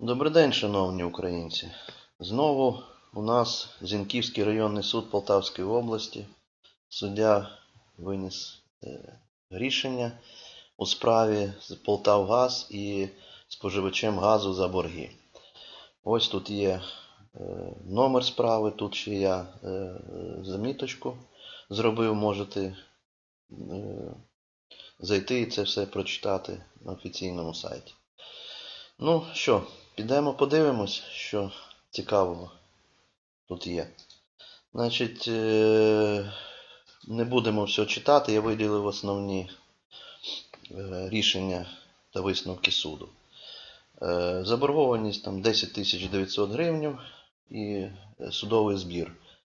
Добрий день, шановні українці. Знову у нас Зінківський районний суд Полтавської області. Суддя виніс е, рішення у справі з Полтавгаз і споживачем газу за борги. Ось тут є е, номер справи, тут ще я е, заміточку зробив, можете зайти і це все прочитати на офіційному сайті. Ну що, підемо подивимось, що цікавого тут є. Значить, е, не будемо все читати, я виділив основні е, рішення та висновки суду. Е, Заборгованість там 10 900 гривень і судовий збір.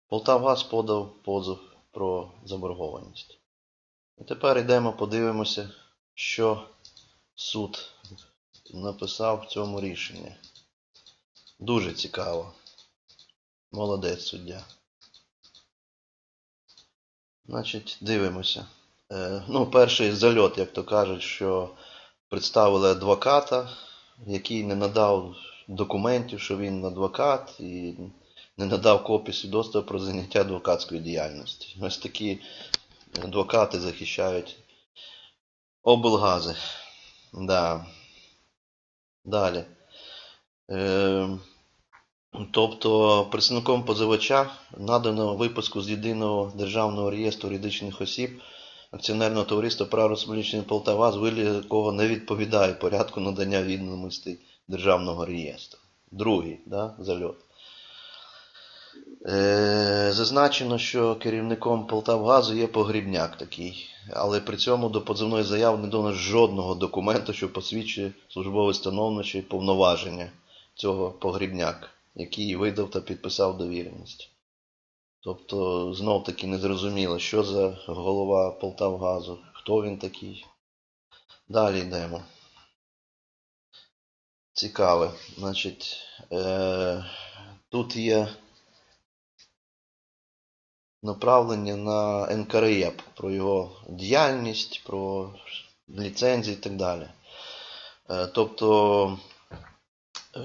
Полтавгаз подав позов про заборгованість. І тепер йдемо, подивимося, що суд написав в цьому рішенні. Дуже цікаво. Молодець суддя. Значить, дивимося. Е, ну, перший зальот, як то кажуть, що представили адвоката, який не надав документів, що він адвокат, і не надав копії свідоцтва про заняття адвокатської діяльності. Ось такі адвокати захищають облгази. Да. Далі. Е, тобто представником позивача надано випуску з єдиного державного реєстру юридичних осіб акціонерного товариства право Республічної Полтава, з якого не відповідає порядку надання відомостей державного реєстру. Другий да, зальот. Е, зазначено, що керівником Полтавгазу є погрібняк такий, але при цьому до позовної заяви не дано жодного документу, що посвідчує службове становище і повноваження цього погрібняк, який видав та підписав довіреність. Тобто, знов таки незрозуміло, що за голова Полтавгазу, хто він такий. Далі йдемо. Цікаве. Значить, е, тут є направлення на НКРЕП, про його діяльність, про ліцензії і так далі. Е, Тобто е,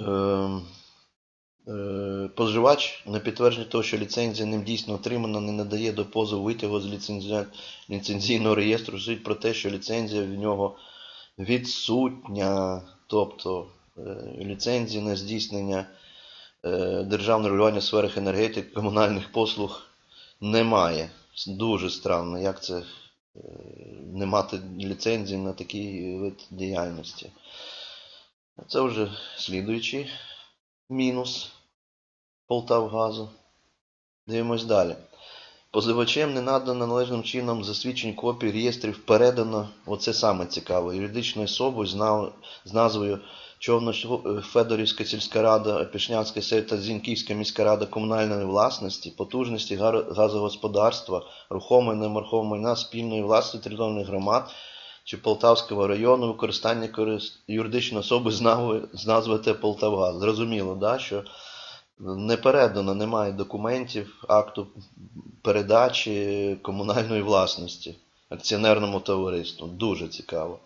е, позивач на підтвердження того, що ліцензія ним дійсно отримана, не надає до позову витягу з ліцензійного реєстру, судить про те, що ліцензія в нього відсутня, тобто е, ліцензії на здійснення державного регулювання в сферах енергетики, комунальних послуг немає. Дуже странно, як це е, не мати ліцензії на такий вид діяльності. Це вже слідуючий мінус Полтавгазу. Дивимось далі. Позивачем не надано належним чином засвідчень копій реєстрів передано, оце саме цікаво, юридичною особою з нав- Човно-Федорівська сільська рада, Опішнянська сель та Зінківська міська рада комунальної власності, потужності газогосподарства, рухомої немерухомої майна спільної власності територіальних громад чи Полтавського району, використання юридичної особи з назвою ТЕ Полтавгаз. Зрозуміло, да, що не передано, немає документів, акту передачі комунальної власності акціонерному товариству. Дуже цікаво.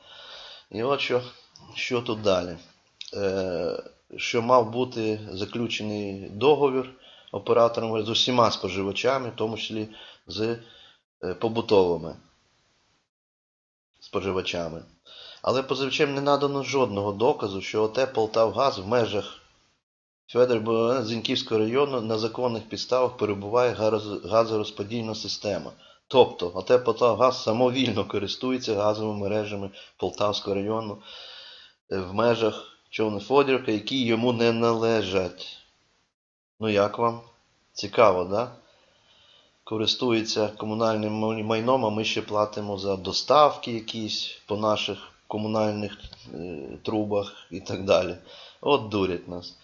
І от що, що тут далі. Е, що мав бути заключений договір оператором з усіма споживачами, в тому числі з е, побутовими споживачами. Але позивачем не надано жодного доказу, що ОТ Полтавгаз в межах Федор Зіньківського району на законних підставах перебуває газорозподільна система. Тобто ОТ Полтавгаз самовільно користується газовими мережами Полтавського району е, в межах Човно-Фодірка, які йому не належать. Ну як вам? Цікаво, да? Користується комунальним майном, а ми ще платимо за доставки якісь по наших комунальних е, трубах і так далі. От дурять нас.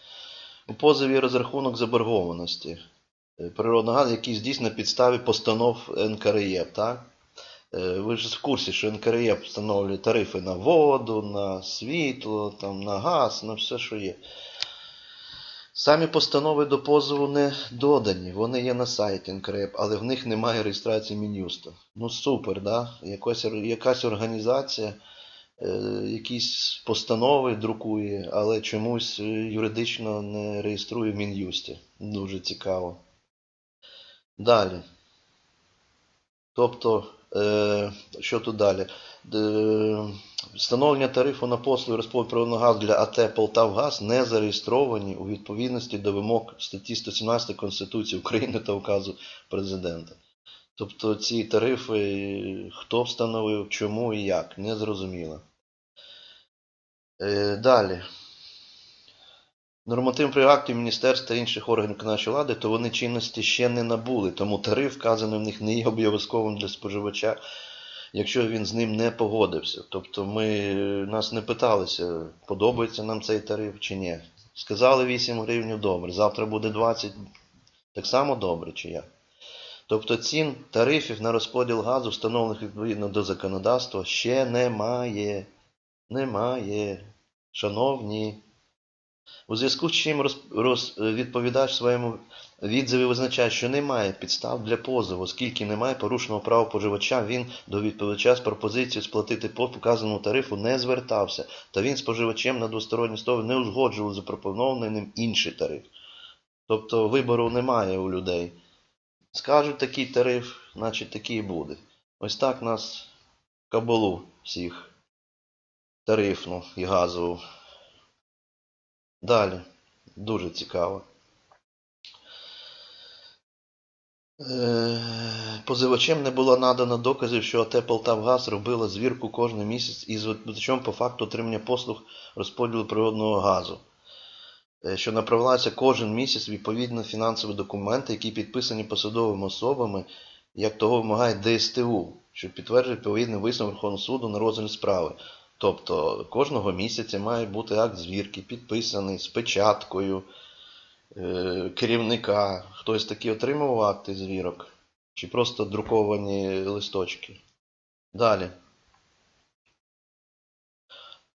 У позові розрахунок заборгованості е, природного газу, який здійснено на підставі постанов НКРЄП. Так? Е, Ви ж в курсі, що НКРЄП встановлює тарифи на воду, на світло, там, на газ, на все, що є. Самі постанови до позову не додані, вони є на сайті НКРЕП, але в них немає реєстрації Мін'юста. Ну супер, да? Якось, якась організація е, якісь постанови друкує, але чомусь е, юридично не реєструє в Мін'юсті. Дуже цікаво. Далі. Тобто, що тут далі? Е, Встановлення тарифу на послуги розподілу природного газу для АТ Полтавгаз не зареєстровані у відповідності до вимог статті 117 Конституції України та указу президента. Тобто ці тарифи хто встановив, чому і як, не зрозуміло. Е, Далі. Нормативних актів міністерств та інших органів виконавчої влади, то вони чинності ще не набули, тому тариф вказаний в них не є обов'язковим для споживача, якщо він з ним не погодився. Тобто ми нас не питалися, подобається нам цей тариф чи ні. Сказали 8 гривень добре, завтра буде 20, так само добре чи як. Тобто цін тарифів на розподіл газу, встановлених відповідно до законодавства, ще немає. Немає. Шановні. У зв'язку з чим відповідач в своєму відзиві визначає, що немає підстав для позову, оскільки немає порушеного права споживача, він до відповідача з пропозицією сплатити по вказаному тарифу не звертався, та він споживачем на двосторонній стові не узгоджував запропонований ним інший тариф. Тобто вибору немає у людей. Скажуть такий тариф, значить такий буде. Ось так нас кабалу всіх тарифну і газову. Далі. Дуже цікаво. Е, Позивачем не було надано доказів, що АТ Полтавгаз робила звірку кожен місяць із відповідачем по факту отримання послуг розподілу природного газу, е, що направляється кожен місяць відповідно фінансові документи, які підписані посадовими особами, як того вимагає ДСТУ, що підтверджує відповідний висновок Верховного суду на розгляд справи. Тобто кожного місяця має бути акт звірки, підписаний з печаткою е, керівника. Хтось такі отримував акти звірок? Чи просто друковані листочки? Далі.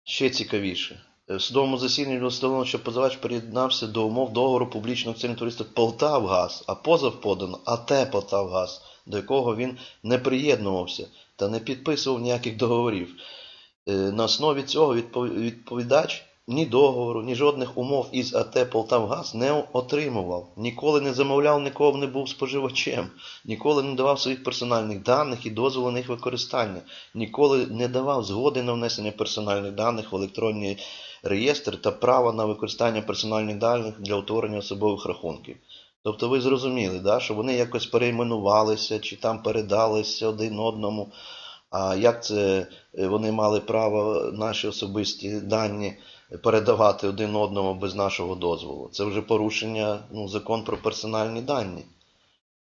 Ще цікавіше. В судовому засіданні встановлено, що позивач приєднався до умов договору публічного акціонерного товариства Полтавгаз, а позов подано АТ Полтавгаз, до якого він не приєднувався та не підписував ніяких договорів. Е, На основі цього відповідач ні договору, ні жодних умов із АТ Полтавгаз не отримував. Ніколи не замовляв, нікого не був споживачем, ніколи не давав своїх персональних даних і дозволу на їх використання, ніколи не давав згоди на внесення персональних даних в електронний реєстр та права на використання персональних даних для утворення особових рахунків. Тобто ви зрозуміли, да, що вони якось перейменувалися чи там передалися один одному. А як це е, вони мали право наші особисті дані передавати один одному без нашого дозволу? Це вже порушення ну, закон про персональні дані.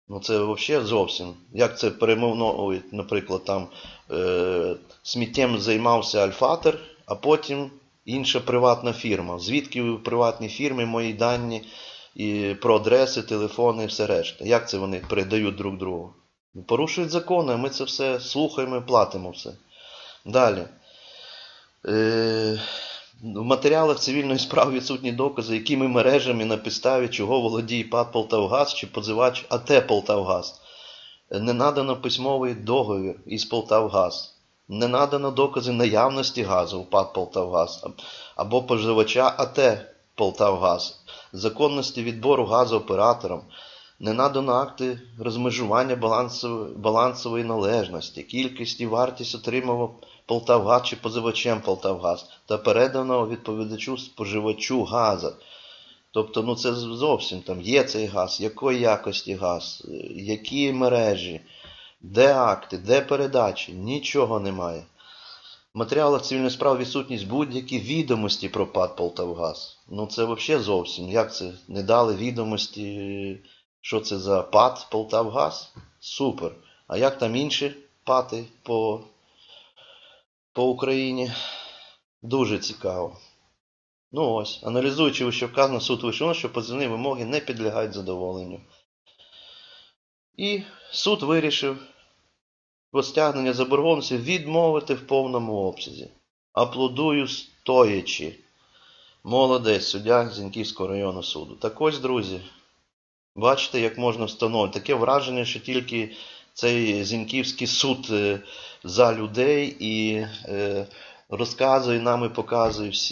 Ну це взагалі зовсім. Як це перейменовують, наприклад, там е, сміттєм займався Альфатер, а потім інша приватна фірма. Звідки в приватній фірмі мої дані і про адреси, телефони і все решта? Як це вони передають друг другу? Ну, Порушують закони, ми це все слухаємо і платимо все. Далі. Е, в матеріалах цивільної справи відсутні докази, якими мережами на підставі чого володіє ПАД Полтавгаз чи позивач АТ Полтавгаз. Не надано письмовий договір із Полтавгаз. Не надано докази наявності газу у ПАД Полтавгаз або позивача АТ Полтавгаз, законності відбору газу оператором. Не надано акти розмежування балансової, належності, кількість і вартість отримав Полтавгаз чи позивачем Полтавгаз та передано відповідачу споживачу газу. Тобто, ну це зовсім там є цей газ, якої якості газ, які мережі, де акти, де передачі, нічого немає. В матеріалах цивільної справи відсутність будь-які відомості про ПАД Полтавгаз. Ну це взагалі зовсім. Як це? Не дали відомості, що це за ПАД Полтавгаз? Супер. А як там інші ПАТи по, по Україні? Дуже цікаво. Ну ось, аналізуючи вище вказано, суд вийшов, що позивні вимоги не підлягають задоволенню. І суд вирішив про стягнення заборгованості відмовити в повному обсязі. Аплодую стоячи. Молодець, суддя Зіньківського районного суду. Так ось, друзі, бачите, як можна встановити. Таке враження, що тільки цей Зіньківський суд е, за людей і розказує Розказуй нам і показує всі.